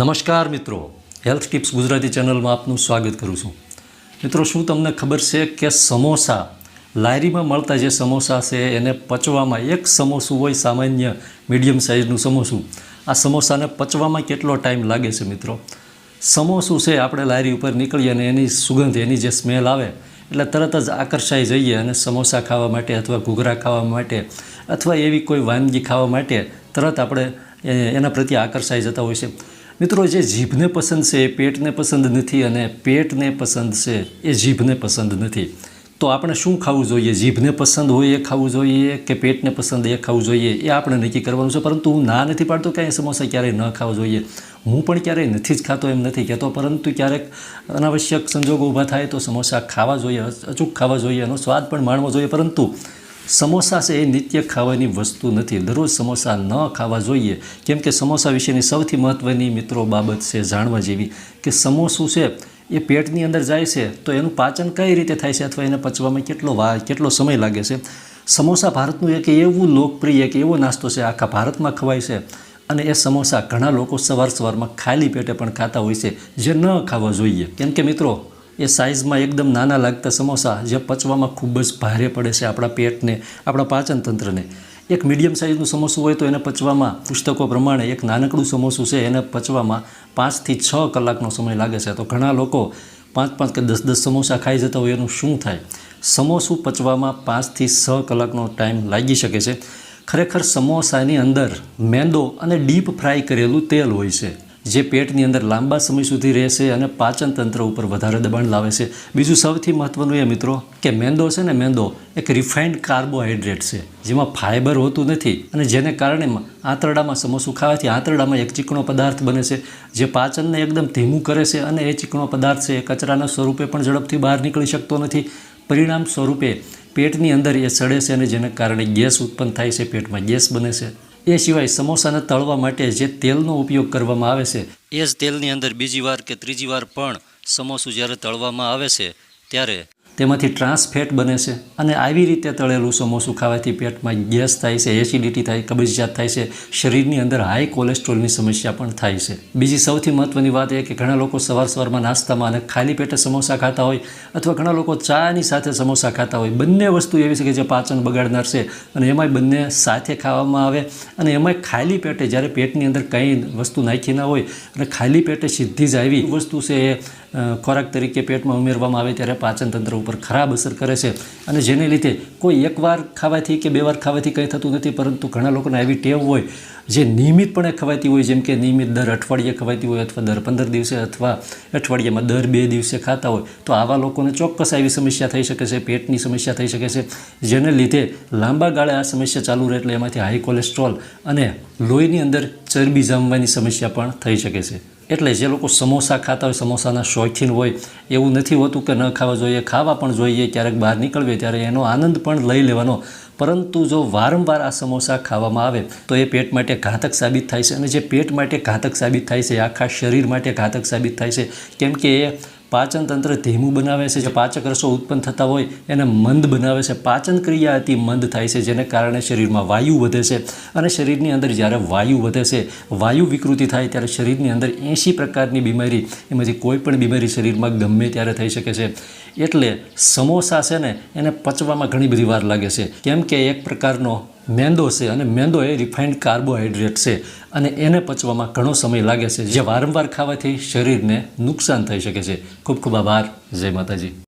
નમસ્કાર મિત્રો. Health tips Gujarati ચેનલમાં આપનું સ્વાગત કરું છું. મિત્રો, શું તમને ખબર છે કે સમોસા લારીમાં મળતા જે સમોસા છે, એને પચવામાં એક સમોસું હોય સામાન્ય મીડિયમ સાઇઝનું સમોસું. આ સમોસાને પચવામાં કેટલો ટાઈમ લાગે છે મિત્રો? સમોસું છે, આપણે લારી ઉપર નીકળીએ અને એની સુગંધ, એની જે સ્મેલ આવે, એટલે તરત જ આકર્ષાઈ જઈએ અને સમોસા ખાવા માટે અથવા ઘૂઘરા ખાવા માટે અથવા એવી કોઈ વાનગી ખાવા માટે તરત આપણે એના પ્રત્યે આકર્ષાઈ જતા હોય છે. મિત્રો, જે જીભને પસંદ છે, એ પેટને પસંદ નથી અને પેટને પસંદ છે, એ જીભને પસંદ નથી. તો આપણે શું ખાવું જોઈએ? જીભને પસંદ હોય એ ખાવું જોઈએ કે પેટને પસંદ એ ખાવું જોઈએ? એ આપણે નક્કી કરવાનું છે, પરંતુ હું ના નથી પાડતો કાંઈ સમોસા ક્યારેય ન ખાવા જોઈએ. હું પણ ક્યારેય નથી જ ખાતો, એમ નથી કહેતો, પરંતુ ક્યારેક અનાવશ્યક સંજોગો ઊભા થાય તો સમોસા ખાવા જોઈએ, અચૂક ખાવા જોઈએ, એનો સ્વાદ પણ માણવો જોઈએ. પરંતુ સમોસા છે એ નિત્ય ખાવાની વસ્તુ નથી. દરરોજ સમોસા ન ખાવા જોઈએ. કેમ કે સમોસા વિશેની સૌથી મહત્ત્વની મિત્રો બાબત છે જાણવા જેવી કે સમોસું છે એ પેટની અંદર જાય છે તો એનું પાચન કઈ રીતે થાય છે અથવા એને પચવામાં કેટલો વા, કેટલો સમય લાગે છે? સમોસા ભારતનું એક એવું લોકપ્રિય એક એવો નાસ્તો છે આખા ભારતમાં ખવાય છે અને એ સમોસા ઘણા લોકો સવાર સવારમાં ખાલી પેટે પણ ખાતા હોય છે, જે ન ખાવા જોઈએ. કેમ કે મિત્રો એ સાઇઝમાં એકદમ નાના લાગતા સમોસા જે પચવામાં ખૂબ જ ભારે પડે છે આપણા પેટને, આપણા પાચન તંત્રને. એક મીડિયમ સાઇઝનું સમોસું હોય તો એને પચવામાં, પુસ્તકો પ્રમાણે એક નાનકડું સમોસું છે એને પચવામાં પાંચથી છ કલાકનો સમય લાગે છે. તો ઘણા લોકો પાંચ પાંચ કે દસ દસ સમોસા ખાઈ જતા હોય એનું શું થાય? સમોસું પચવામાં પાંચથી છ કલાકનો ટાઈમ લાગી શકે છે. ખરેખર સમોસાની અંદર મેંદો અને ડીપ ફ્રાય કરેલું તેલ હોય છે. જે પેટની અંદર લાંબા સમય સુધી રહેશે અને પાચન તંત્ર ઉપર વધારે દબાણ લાવે છે. બીજું સૌથી મહત્ત્વનું એ મિત્રો કે મેંદો છે ને મેંદો એક રિફાઇન્ડ કાર્બોહાઈડ્રેટ છે, જેમાં ફાઇબર હોતું નથી અને જેને કારણે આંતરડામાં સમોસું ખાવાથી આંતરડામાં એક ચીકણો પદાર્થ બને છે, જે પાચનને એકદમ ધીમું કરે છે અને એ ચીકણો પદાર્થ છે એ કચરાના સ્વરૂપે પણ ઝડપથી બહાર નીકળી શકતો નથી. પરિણામ સ્વરૂપે પેટની અંદર એ સડે છે અને જેને કારણે ગેસ ઉત્પન્ન થાય છે, પેટમાં ગેસ બને છે. એ સિવાય સમોસાને તળવા માટે જે તેલનો ઉપયોગ કરવામાં આવે છે, એ જ તેલની અંદર બીજી વાર કે ત્રીજી વાર પણ સમોસું જ્યારે તળવામાં આવે છે, ત્યારે તેમાંથી ટ્રાન્સ ફેટ બને છે. અને આવી રીતે તળેલું સમોસું ખાવાથી પેટમાં ગેસ થાય છે એસિડિટી થાય, કબજિયાત થાય છે, શરીરની અંદર હાઈ કોલેસ્ટ્રોલની સમસ્યા પણ થાય છે. બીજી સૌથી મહત્ત્વની વાત એ કે ઘણા લોકો સવાર સવારમાં નાસ્તામાં અને ખાલી પેટે સમોસા ખાતા હોય અથવા ઘણા લોકો ચાની સાથે સમોસા ખાતા હોય. બંને વસ્તુ એવી છે કે જે પાચન બગાડનાર છે અને એમાંય બંને સાથે ખાવામાં આવે અને એમાંય ખાલી પેટે જ્યારે પેટની અંદર કંઈ વસ્તુ નાખી ના હોય અને ખાલી પેટે સીધી જ આવી વસ્તુ છે એ ખોરાક તરીકે પેટમાં ઉમેરવામાં આવે ત્યારે પાચન તંત્ર ઉપર ખરાબ અસર કરે છે. અને જેને લીધે કોઈ એકવાર ખાવાથી કે બે વાર ખાવાથી કંઈ થતું નથી, પરંતુ ઘણા લોકોને આવી ટેવ હોય, જે નિયમિતપણે ખવાતી હોય, જેમ કે નિયમિત દર અઠવાડિયે ખવાતી હોય અથવા દર પંદર દિવસે અથવા અઠવાડિયામાં દર બે દિવસે ખાતા હોય, તો આવા લોકોને ચોક્કસ આવી સમસ્યા થઈ શકે છે, પેટની સમસ્યા થઈ શકે છે. જેને લીધે લાંબા ગાળે આ સમસ્યા ચાલુ રહે એટલે એમાંથી હાઈ કોલેસ્ટ્રોલ અને લોહીની અંદર ચરબી જામવાની સમસ્યા પણ થઈ શકે છે. એટલે જે લોકો સમોસા ખાતા હોય, સમોસાના શોખીન હોય, એવું નથી હોતું કે ન ખાવા જોઈએ. ખાવા પણ જોઈએ, ક્યારેક બહાર નીકળવે ત્યારે એનો આનંદ પણ લઈ લેવાનો. પરંતુ જો વારંવાર આ સમોસા ખાવામાં આવે, તો એ પેટ માટે ઘાતક સાબિત થાય છે. અને જે પેટ માટે ઘાતક સાબિત થાય છે આખા શરીર માટે ઘાતક સાબિત થાય છે. કેમ કે એ પાચન તંત્ર ધીમું બનાવે છે, જે પાચક રસો ઉત્પન્ન થતા હોય, એને મંદ બનાવે છે. પાચન ક્રિયા અતિ મંદ થાય છે, જેને કારણે શરીરમાં વાયુ વધે છે. અને શરીરની અંદર જ્યારે વાયુ વધે છે, વાયુ વિકૃતિ થાય ત્યારે શરીરની અંદર એંશી પ્રકારની બીમારી, એમાંથી કોઈ પણ બીમારી શરીરમાં ગમે ત્યારે થઈ શકે છે. એટલે સમોસા છે ને, એને પચવામાં ઘણી બધી વાર લાગે છે. કેમ કે એક પ્રકારનો મેંદો છે અને મેંદો એ રિફાઇન્ડ કાર્બોહાઈડ્રેટ છે અને એને પચવામાં ઘણો સમય લાગે છે. જે વારંવાર ખાવાથી શરીરને નુકસાન થઈ શકે છે. ખૂબ ખૂબ આભાર. જય માતાજી.